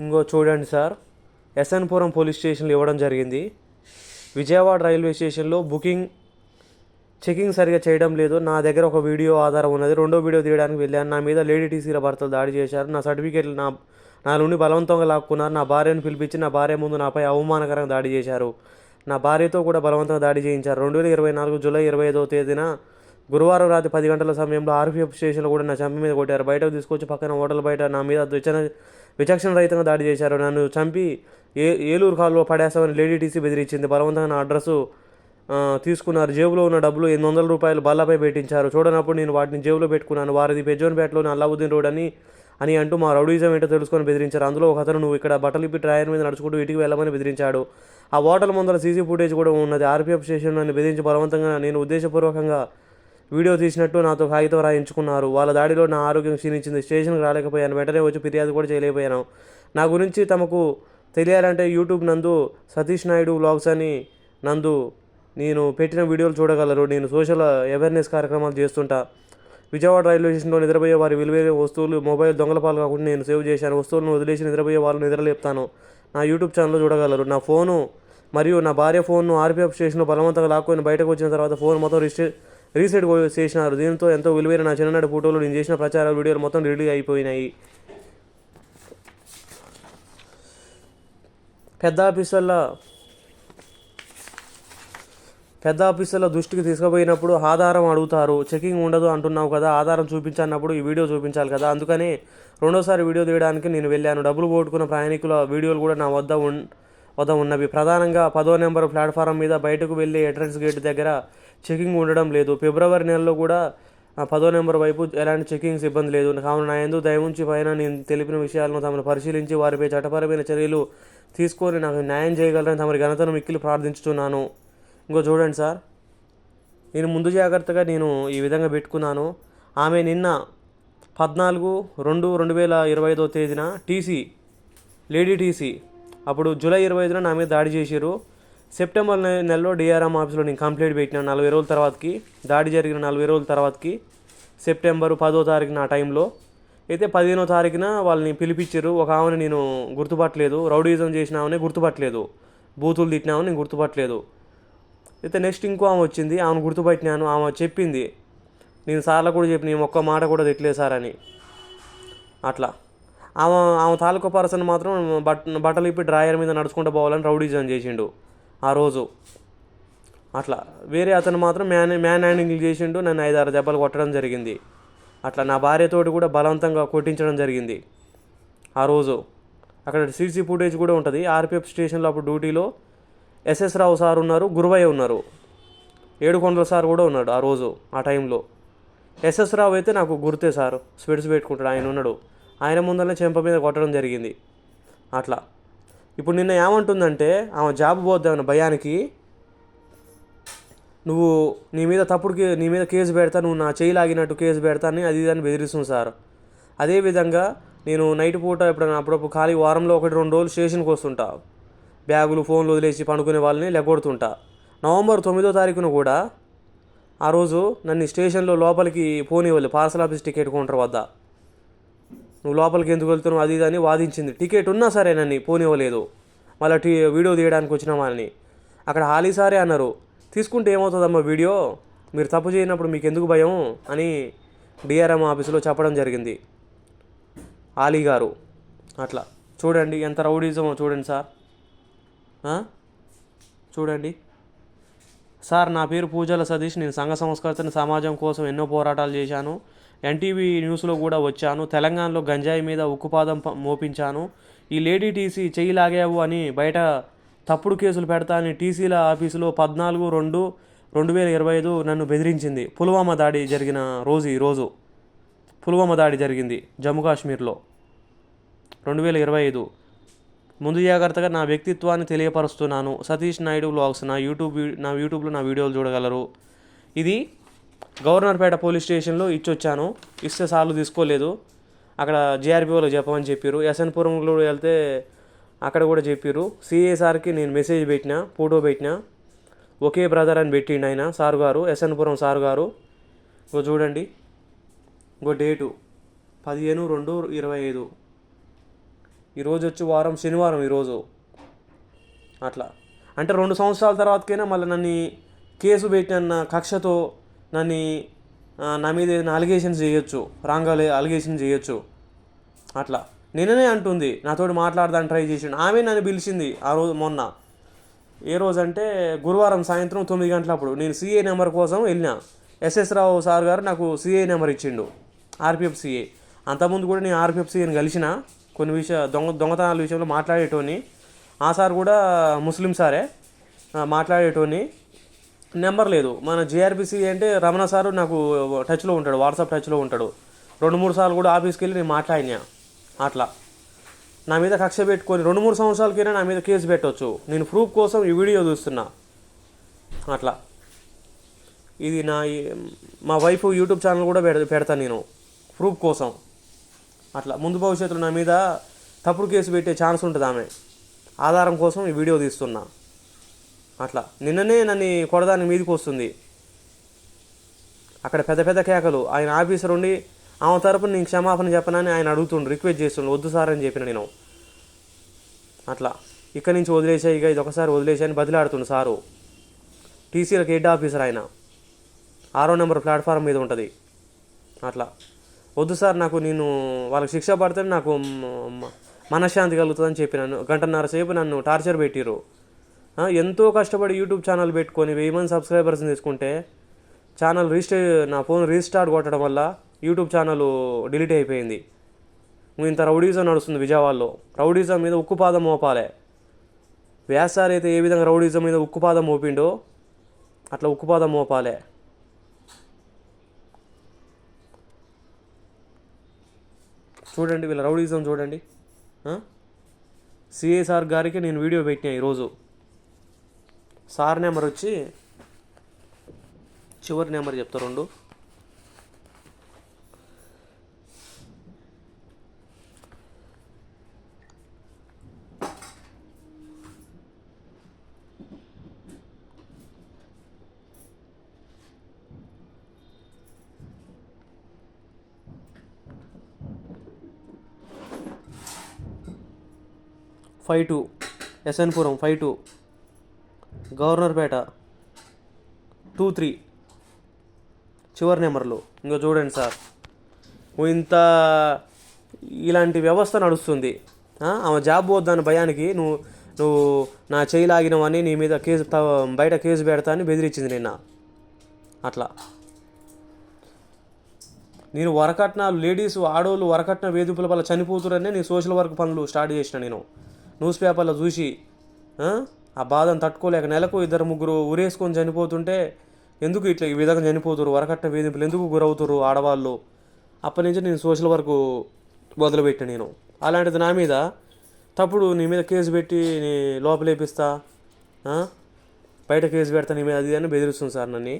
ఇంకో చూడండి sir. S N Puram police స్టేషన్లో ఇవ్వడం జరిగింది. విజయవాడ రైల్వే స్టేషన్లో బుకింగ్ చెకింగ్ సరిగా చేయడం లేదు. నా దగ్గర ఒక వీడియో ఆధారం ఉన్నది. రెండో వీడియో తీయడానికి వెళ్ళాను. నా మీద లేడీ టీసీల భర్తలు దాడి చేశారు. నా సర్టిఫికేట్లు నా నా నుండి బలవంతంగా లాక్కున్నారు. నా భార్యను పిలిపించి నా భార్య ముందు నాపై అవమానకరంగా దాడి చేశారు. నా భార్యతో కూడా బలవంతంగా దాడి చేయించారు. రెండు వేల ఇరవై నాలుగు జూలై ఇరవై ఐదవ తేదీన గురువారం రాత్రి పది గంటల సమయంలో ఆర్పీఎఫ్ స్టేషన్లో కూడా నా చంపి మీద కొట్టారు. బయటకు తీసుకొచ్చి పక్కన హోటల్ బయట నా మీద విచన విచక్షణ రహితంగా దాడి చేశారు. నన్ను చంపి ఏ ఏలూరు కాల్లో పడేస్తామని లేడీ టీసీ బెదిరించింది. బలవంతంగా నా అడ్రస్సు తీసుకున్నారు. జేబులో ఉన్న డబ్బులు ఎనిమిది వందల రూపాయలు బల్లపై పెట్టించారు. చూడనప్పుడు నేను వాటిని జేబులో పెట్టుకున్నాను. వారిది బెజ్జోన్పేటలోని అల్లావుద్దీన్ రోడ్ అని అని అంటూ మా రౌడీజం ఏంటో తెలుసుకొని బెదిరించారు. అందులో ఒక అతను నువ్వు ఇక్కడ బట్టలు ఇప్పి ట్రాయర్ మీద నడుచుకుంటూ ఇంటికి వెళ్ళమని బెదిరించాడు. ఆ హోటల్ ముందర సీసీ ఫుటేజ్ కూడా ఉన్నది. ఆర్పీఎఫ్ స్టేషన్ నన్ను బెదిరించి బలవంతంగా నేను ఉద్దేశపూర్వకంగా వీడియో తీసినట్టు నాతో కాగితం రాయించుకున్నారు. వాళ్ళ దాడిలో నా ఆరోగ్యం క్షీణించింది. స్టేషన్కి రాలేకపోయాను. వెంటనే వచ్చి ఫిర్యాదు కూడా చేయలేకపోయాను. నా గురించి తమకు తెలియాలంటే యూట్యూబ్ నందు సతీష్ నాయుడు వ్లాగ్స్ అని నందు నేను పెట్టిన వీడియోలు చూడగలరు. నేను సోషల్ అవేర్నెస్ కార్యక్రమాలు చేస్తుంటా. విజయవాడ రైల్వే స్టేషన్లో నిద్రపోయే వారి విలువైన వస్తువులు మొబైల్ దొంగల పాలు కాకుండా నేను సేవ్ చేశాను. వస్తువులను వదిలేసి నిద్రపోయే వాళ్ళు నిద్రలేపుతాను. నా యూట్యూబ్ ఛానల్లో చూడగలరు. నా ఫోను మరియు నా భార్య ఫోన్ను ఆర్పీఎఫ్ స్టేషన్లో బలవంతంగా లాక్కొని బయటకు వచ్చిన తర్వాత ఫోన్ మొత్తం రిజిస్టర్ రీసెట్ చేసినారు. దీంతో ఎంతో విలువైన నా చిన్ననాటి ఫోటోలు నేను చేసిన ప్రచార వీడియోలు మొత్తం రిలీజ్ అయిపోయినాయి. పెద్ద ఆఫీసర్ల పెద్ద ఆఫీసర్ల దృష్టికి తీసుకుపోయినప్పుడు ఆధారం అడుగుతారు. చెకింగ్ ఉండదు అంటున్నావు కదా ఆధారం చూపించన్నప్పుడు ఈ వీడియో చూపించాలి కదా. అందుకని రెండోసారి వీడియో తీయడానికి నేను వెళ్ళాను. డబ్బులు పోగొట్టుకున్న ప్రయాణికుల వీడియోలు కూడా నా వద్ద ఉన్ వద్ద ఉన్నవి. ప్రధానంగా పదో నెంబర్ ప్లాట్ఫారం మీద బయటకు వెళ్ళే ఎంట్రన్స్ గేట్ దగ్గర చెకింగ్ ఉండడం లేదు. ఫిబ్రవరి నెలలో కూడా పదో నెంబర్ వైపు ఎలాంటి చెకింగ్స్ ఇబ్బంది లేదు. కావున నా ఎందు దయముంచి పైన నేను తెలిపిన విషయాలను తమను పరిశీలించి వారిపై చట్టపరమైన చర్యలు తీసుకొని నాకు న్యాయం చేయగలరని తమరి ఘనతను మిక్కిలి ప్రార్థించుతున్నాను ఇంకో చూడండి సార్. నేను ముందు జాగ్రత్తగా నేను ఈ విధంగా పెట్టుకున్నాను. ఆమె నిన్న పద్నాలుగు రెండు రెండు వేల ఇరవై ఐదో తేదీన టీసీ లేడీ టీసీ అప్పుడు జూలై ఇరవై ఐదున నా మీద దాడి చేశారు సెప్టెంబర్ నెలలో డిఆర్ఎం ఆఫీస్లో నేను కంప్లైంట్ పెట్టిన నలభై రోజుల తర్వాతకి దాడి జరిగిన నలభై రోజుల తర్వాతకి సెప్టెంబర్ పదో తారీఖున ఆ టైంలో. అయితే పదిహేనో తారీఖున వాళ్ళని పిలిపించారు ఒక ఆమెను నేను గుర్తుపట్టలేదు. రౌడీజం చేసిన ఆమెనే గుర్తుపట్టలేదు. బూతులు తిట్టినామని నేను గుర్తుపట్టలేదు. అయితే నెక్స్ట్ ఇంకో ఆమె వచ్చింది. ఆమెను గుర్తుపట్టినాను. ఆమె చెప్పింది. నేను సార్లు కూడా చెప్పిన ఒక్క మాట కూడా తిట్టలేదు సార్ అని. అట్లా. ఆమె ఆమె తాలూకా పర్సన్ మాత్రం బట్ బట్టలు ఇప్పి డ్రాయర్ మీద నడుచుకుంటూ పోవాలని రౌడీజం చేసిండు ఆ రోజు. అట్లా. వేరే అతను మాత్రం మ్యాన్ మ్యాన్ హ్యాండింగ్ చేసిండు నన్ను ఐదారు దెబ్బలు కొట్టడం జరిగింది. అట్లా నా భార్యతోటి కూడా బలవంతంగా కొట్టించడం జరిగింది ఆ రోజు. అక్కడ సీసీ ఫుటేజ్ కూడా ఉంటుంది. ఆర్పిఎఫ్ స్టేషన్లో అప్పుడు డ్యూటీలో ఎస్ఎస్ రావు సార్ ఉన్నారు గురువయ్య ఉన్నారు. ఏడుకొండల సార్ కూడా ఉన్నాడు ఆ రోజు ఆ టైంలో. ఎస్ఎస్ రావు అయితే నాకు గుర్తే సార్ స్వెట్స్ పెట్టుకుంటాడు ఆయన ఉన్నాడు. ఆయన ముందరనే చెంప మీద కొట్టడం జరిగింది. అట్లా. ఇప్పుడు నిన్న ఏమంటుందంటే ఆమె జాబ్ పోద్దామన్న భయానికి. నువ్వు నీ మీద తప్పుడు నీ మీద కేసు పెడతా నువ్వు నా చేయి లాగినట్టు కేసు పెడతా అని అది ఇది అని బెదిరిస్తుంది సార్. అదేవిధంగా నేను నైట్ పూట ఎప్పుడైనా అప్పుడప్పుడు ఖాళీ వారంలో ఒకటి రెండు రోజులు స్టేషన్కి వస్తుంటా. బ్యాగులు ఫోన్లు వదిలేసి పండుకునే వాళ్ళని లెగొడుతుంటా. నవంబర్ తొమ్మిదో తారీఖున కూడా ఆ రోజు నన్ను స్టేషన్లో లోపలికి పోనివ్వాలి పార్సల్ ఆఫీస్ టికెట్ కౌంటర్ వద్ద. నువ్వు లోపలికి ఎందుకు వెళ్తున్నావు? అది అని వాదించింది. టికెట్ ఉన్నా సరే నన్ను పోనివ్వలేదు. మళ్ళీ టీ వీడియో తీయడానికి వచ్చిన వాళ్ళని. అక్కడ హాలీ సారే అన్నారు. తీసుకుంటే ఏమవుతుందమ్మా వీడియో? మీరు తప్పు చేయనప్పుడు మీకు ఎందుకు భయం? అని డిఆర్ఎం ఆఫీసులో చెప్పడం జరిగింది. ఆలీ గారు. అట్లా. చూడండి ఎంత రౌడీజమో చూడండి సార్. చూడండి. సార్ నా పేరు పూజల సతీష్. నేను సంఘ సంస్కర్తని సమాజం కోసం ఎన్నో పోరాటాలు చేశాను. ఎన్టీవీ న్యూస్లో కూడా వచ్చాను. తెలంగాణలో గంజాయి మీద ఉక్కుపాదం మోపించాను. ఈ లేడీ టీసీ చెయ్యి లాగావు అని బయట తప్పుడు కేసులు పెడతా అని టీసీల ఆఫీసులో పద్నాలుగు రెండు రెండు వేల ఇరవై ఐదు నన్ను బెదిరించింది. పుల్వామా దాడి జరిగిన రోజు ఈ రోజు. పుల్వామా దాడి జరిగింది జమ్మూ కాశ్మీర్లో. రెండు వేల ఇరవై ఐదు. ముందు జాగ్రత్తగా నా వ్యక్తిత్వాన్ని తెలియపరుస్తున్నాను. సతీష్ నాయుడు బ్లాగ్స్ నా యూట్యూబ్ నా యూట్యూబ్లో నా వీడియోలు చూడగలరు. ఇది గవర్నర్పేట పోలీస్ స్టేషన్లో ఇచ్చొచ్చాను. ఇస్తే సార్లు తీసుకోలేదు. అక్కడ జేఆర్బీఓలో చెప్పమని చెప్పారు ఎస్ఎన్పురంలో వెళ్తే అక్కడ కూడా చెప్పారు సిఏ సార్కి నేను మెసేజ్ పెట్టిన ఫోటో పెట్టిన ఒకే బ్రదర్ అని పెట్టిండు ఆయన సార్ గారు ఎస్ఎన్పురం సార్ గారు. ఇంకో చూడండి. ఇంకో డేటు పదిహేను రెండు ఇరవై ఐదు. ఈరోజు వచ్చి వారం శనివారం ఈరోజు అట్లా. అంటే రెండు సంవత్సరాల తర్వాతకైనా మళ్ళీ నన్ను కేసు పెట్టిన కక్షతో నన్ను నా మీద ఏదైనా అలిగేషన్స్ చేయొచ్చు రాంగ్ అలిగేషన్ చేయొచ్చు. అట్లా. నిన్ననే అంటుంది నాతోటి మాట్లాడదాని ట్రై చేసిండు. ఆమె నన్ను పిలిచింది ఆ రోజు మొన్న. ఏ రోజు అంటే గురువారం సాయంత్రం తొమ్మిది గంటలప్పుడు నేను సిఏ నెంబర్ కోసం వెళ్ళిన. ఎస్ఎస్ రావు సార్ గారు నాకు సిఏ నెంబర్ ఇచ్చిండు. ఆర్పిఎఫ్ సిఏ అంతకుముందు కూడా నేను ఆర్పిఎఫ్ సిఏని కలిసిన. కొన్ని విషయ దొంగ దొంగతనాల విషయంలో మాట్లాడేటోని. ఆ సార్ కూడా ముస్లిం సారే. మాట్లాడేటోని. నెంబర్ లేదు. మన జేఆర్బీసీ అంటే రమణ సారు నాకు టచ్లో ఉంటాడు వాట్సాప్ టచ్లో ఉంటాడు. రెండు మూడు సార్లు కూడా ఆఫీస్కి వెళ్ళి నేను మాట్లాడినా అట్లా. నా మీద కక్ష పెట్టుకొని రెండు మూడు సంవత్సరాలకైనా నా మీద కేసు పెట్టవచ్చు నేను ప్రూఫ్ కోసం ఈ వీడియో చూస్తున్నా. అట్లా. ఇది నా ఈ- మా వైఫ్ యూట్యూబ్ ఛానల్ కూడా పెడ పెడతాను నేను. ప్రూఫ్ కోసం. అట్లా. ముందు భవిష్యత్తులో నా మీద తప్పుడు కేసు పెట్టే ఛాన్స్ ఉంటుంది ఆమె. ఆధారం కోసం ఈ వీడియో తీస్తున్నా. అట్లా. నిన్ననే నన్ను కొడదాని మీదకి వస్తుంది. అక్కడ పెద్ద పెద్ద కేకలు. ఆయన ఆఫీసర్ ఉండి ఆమె తరపున నేను క్షమాపణ చెప్పనని ఆయన అడుగుతుండు రిక్వెస్ట్ చేస్తుండు. వద్దు సార్ అని చెప్పిన నేను. అట్లా. ఇక్కడి నుంచి వదిలేసాయి ఇక ఇది ఒకసారి వదిలేసాయని బదిలాడుతుండు సారు. టీసీలకు హెడ్ ఆఫీసర్ ఆయన. ఆరో నెంబర్ ప్లాట్ఫారం మీద ఉంటుంది. అట్లా. వద్దు సార్ నాకు నేను వాళ్ళకి శిక్ష పడితే నాకు మనశ్శాంతి కలుగుతుందని చెప్పినాను గంటన్నర సేపు నన్ను టార్చర్ పెట్టిరు ఎంతో కష్టపడి యూట్యూబ్ ఛానల్ పెట్టుకొని వెయ్యి మంది సబ్స్క్రైబర్స్ని తీసుకుంటే ఛానల్ రీస్టార్ నా ఫోన్ రీస్టార్ట్ కొట్టడం వల్ల యూట్యూబ్ ఛానల్ డిలీట్ అయిపోయింది. ఇంత రౌడీజం నడుస్తుంది విజయవాడలో. రౌడీజం మీద ఉక్కుపాదం మోపాలే. వ్యాసార్ అయితే ఏ విధంగా రౌడీజం మీద ఉక్కుపాదం మోపిండో అట్లా ఉక్కుపాదం మోపాలే. చూడండి వీళ్ళ రౌడీజం చూడండి. సిఎస్ఆర్ గారికి నేను వీడియో పెట్టినా ఈరోజు. సార్ నెంబర్ వచ్చి చివరి నెంబర్ చెప్తా రెండు. Five two SN Puram five two. Governorpet two three చివరి నెంబర్లు. ఇంకో చూడండి సార్. ఇంత ఇలాంటి వ్యవస్థ నడుస్తుంది. ఆమె జాబ్ పోద్దాని భయానికి నువ్వు నువ్వు నా చేయి లాగినవని నీ మీద కేసు బయట కేసు పెడతా అని బెదిరించింది నిన్న. అట్లా. నేను వరకట్నాలు లేడీస్ ఆడోళ్ళు వరకట్న వేధింపుల వల్ల చనిపోతురనే నేను సోషల్ వర్క్ పనులు స్టార్ట్ చేసిన నేను. న్యూస్ పేపర్లో చూసి ఆ, బాధను తట్టుకోలేక నెలకు ఇద్దరు ముగ్గురు ఉరేసుకొని చనిపోతుంటే ఎందుకు ఇట్లా ఈ విధంగా చనిపోతురు వరకట్న వేధింపులు ఎందుకు గురవుతురు ఆడవాళ్ళు? అప్పటి నుంచి నేను సోషల్ వర్క్ మొదలుపెట్టాను నేను. అలాంటిది నా మీద తప్పుడు నీ మీద కేసు పెట్టి నీ లోపలేపిస్తా బయట కేసు పెడతా నీ మీద అది అని బెదిరిస్తుంది సార్ నన్ను.